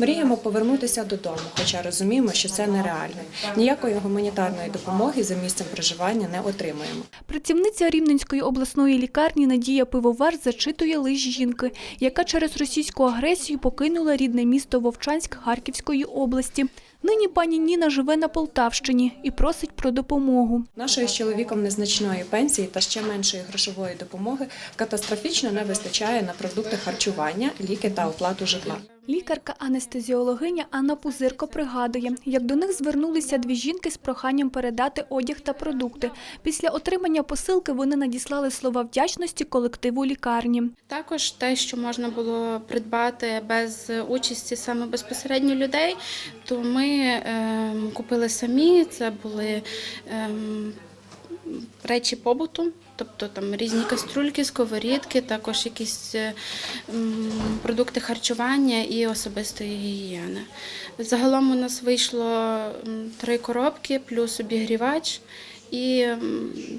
Мріємо повернутися додому, хоча розуміємо, що це нереально. Ніякої гуманітарної допомоги за місцем проживання не отримуємо. Працівниця Рівненської обласної лікарні Надія Пивовар зачитує лист жінки, яка через російську агресію покинула рідне місто Вовчанськ Харківської області. Нині пані Ніна живе на Полтавщині і просить про допомогу. Нашої з чоловіком незначної пенсії та ще меншої грошової допомоги катастрофічно не вистачає на продукти харчування, ліки та оплату житла. Лікарка-анестезіологиня Анна Пузирко пригадує, як до них звернулися дві жінки з проханням передати одяг та продукти. Після отримання посилки вони надіслали слова вдячності колективу лікарні. Також те, що можна було придбати без участі саме безпосередньо людей, то ми ем, купили самі. Це були ем, речі побуту, тобто там різні каструльки, сковорідки, також якісь е, продукти харчування і особистої гігієни. Загалом у нас вийшло три коробки, плюс обігрівач. І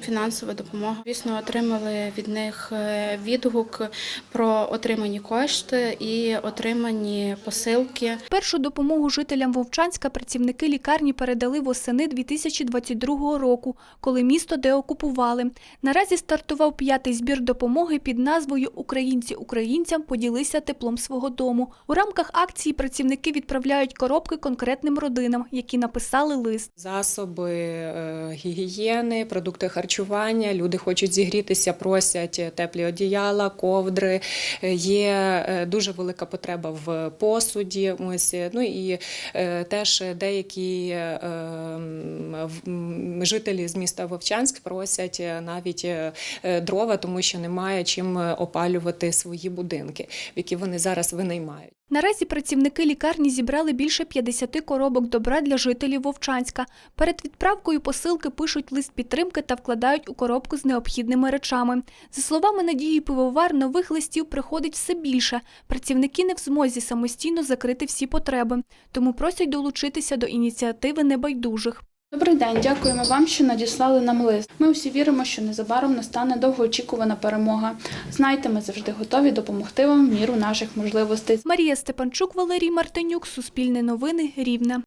фінансова допомога. Звісно, отримали від них е, відгук про отримані кошти і отримані посилки. Першу допомогу жителям Вовчанська працівники лікарні передали восени 2022 року, коли місто деокупували. Наразі стартував п'ятий збір допомоги під назвою Українці українцям поділися теплом свого дому. У рамках акції працівники відправляють коробки конкретним родинам, які написали лист. Засоби е, гігієни, продукти харчування. Люди хочуть зігрітися, просять теплі одіяла, ковдри. Е, Є е, дуже велика потреба в посуді. Ось ну і е, теж деякі е, м, в- м, жителі з міста Вовчанськ просять е, навіть е, е, дрова, тому що немає чим опалювати свої будинки, які вони зараз винаймають. Наразі працівники лікарні зібрали більше 50 коробок добра для жителів Вовчанська. Перед відправкою посилки пишуть лист підтримки та вкладають у коробку з необхідними речами. За словами Надії Пивовар, нових листів приходить все більше. Працівники не в змозі самостійно закрити всі потреби, тому просять долучитися до ініціативи небайдужих. Добрий день, дякуємо вам, що надіслали нам лист. Ми усі віримо, що незабаром настане довгоочікувана перемога. Знайте, ми завжди готові допомогти вам в міру наших можливостей. Марія Степанчук, Валерій Мартинюк, Суспільне новини, Рівне.